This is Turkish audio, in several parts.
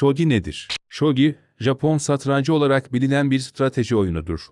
Shogi nedir? Shogi, Japon satrancı olarak bilinen bir strateji oyunudur.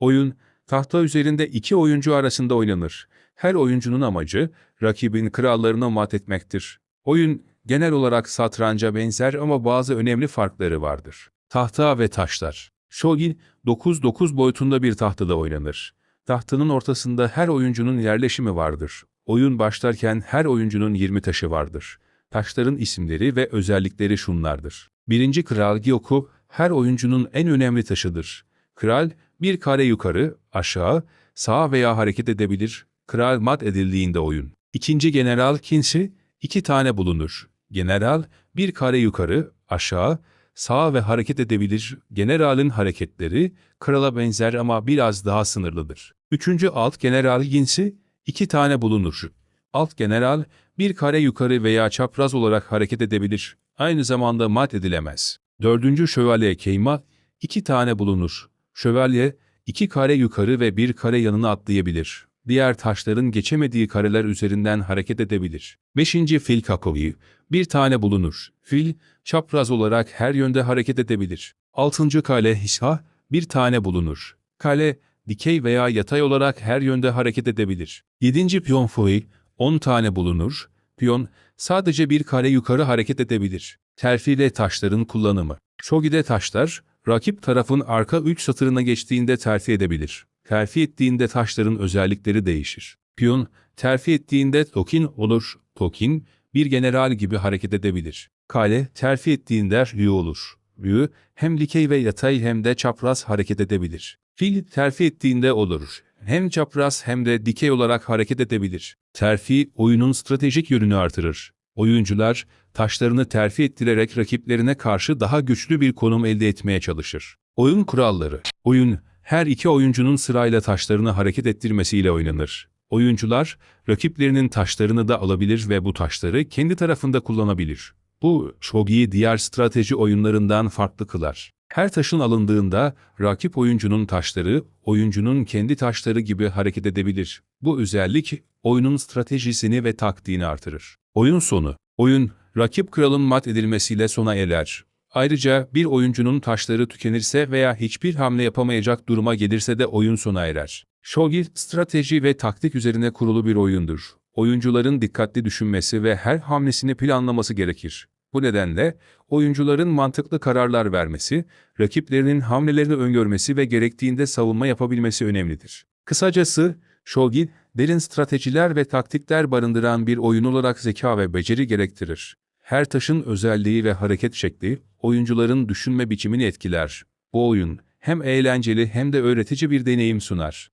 Oyun, tahta üzerinde iki oyuncu arasında oynanır. Her oyuncunun amacı, rakibin krallarını mat etmektir. Oyun, genel olarak satranca benzer ama bazı önemli farkları vardır. Tahta ve taşlar. Shogi, 9-9 boyutunda bir tahtada oynanır. Tahtının ortasında her oyuncunun yerleşimi vardır. Oyun başlarken her oyuncunun 20 taşı vardır. Taşların isimleri ve özellikleri şunlardır. Birinci Kral Gyoku, her oyuncunun en önemli taşıdır. Kral, bir kare yukarı, aşağı, sağa veya hareket edebilir. Kral mat edildiğinde oyun. İkinci General Kinsi, iki tane bulunur. General, bir kare yukarı, aşağı, sağa ve hareket edebilir. Generalin hareketleri, krala benzer ama biraz daha sınırlıdır. Üçüncü Alt General Ginsi, iki tane bulunur. Alt General, bir kare yukarı veya çapraz olarak hareket edebilir. Aynı zamanda mat edilemez. Dördüncü Şövalye Keyma, iki tane bulunur. Şövalye, iki kare yukarı ve bir kare yanına atlayabilir. Diğer taşların geçemediği kareler üzerinden hareket edebilir. Beşinci Fil Kakovi, bir tane bulunur. Fil, çapraz olarak her yönde hareket edebilir. Altıncı Kale Hisha, bir tane bulunur. Kale, dikey veya yatay olarak her yönde hareket edebilir. Yedinci Piyon Fui, 10 tane bulunur. Piyon, sadece bir kare yukarı hareket edebilir. Terfiyle taşların kullanımı. Shogi'de taşlar, rakip tarafın arka üç satırına geçtiğinde terfi edebilir. Terfi ettiğinde taşların özellikleri değişir. Piyon, terfi ettiğinde tokin olur. Tokin, bir general gibi hareket edebilir. Kale, terfi ettiğinde ryu olur. Ryu, hem dikey ve yatay hem de çapraz hareket edebilir. Fil, terfi ettiğinde olur. Hem çapraz hem de dikey olarak hareket edebilir. Terfi, oyunun stratejik yönünü artırır. Oyuncular, taşlarını terfi ettirerek rakiplerine karşı daha güçlü bir konum elde etmeye çalışır. Oyun kuralları. Oyun, her iki oyuncunun sırayla taşlarını hareket ettirmesiyle oynanır. Oyuncular, rakiplerinin taşlarını da alabilir ve bu taşları kendi tarafında kullanabilir. Bu, shogi'yi diğer strateji oyunlarından farklı kılar. Her taşın alındığında rakip oyuncunun taşları, oyuncunun kendi taşları gibi hareket edebilir. Bu özellik, oyunun stratejisini ve taktiğini artırır. Oyun sonu. Oyun, rakip kralın mat edilmesiyle sona erer. Ayrıca bir oyuncunun taşları tükenirse veya hiçbir hamle yapamayacak duruma gelirse de oyun sona erer. Shogi, strateji ve taktik üzerine kurulu bir oyundur. Oyuncuların dikkatli düşünmesi ve her hamlesini planlaması gerekir. Bu nedenle oyuncuların mantıklı kararlar vermesi, rakiplerinin hamlelerini öngörmesi ve gerektiğinde savunma yapabilmesi önemlidir. Kısacası, Shogi, derin stratejiler ve taktikler barındıran bir oyun olarak zeka ve beceri gerektirir. Her taşın özelliği ve hareket şekli, oyuncuların düşünme biçimini etkiler. Bu oyun, hem eğlenceli hem de öğretici bir deneyim sunar.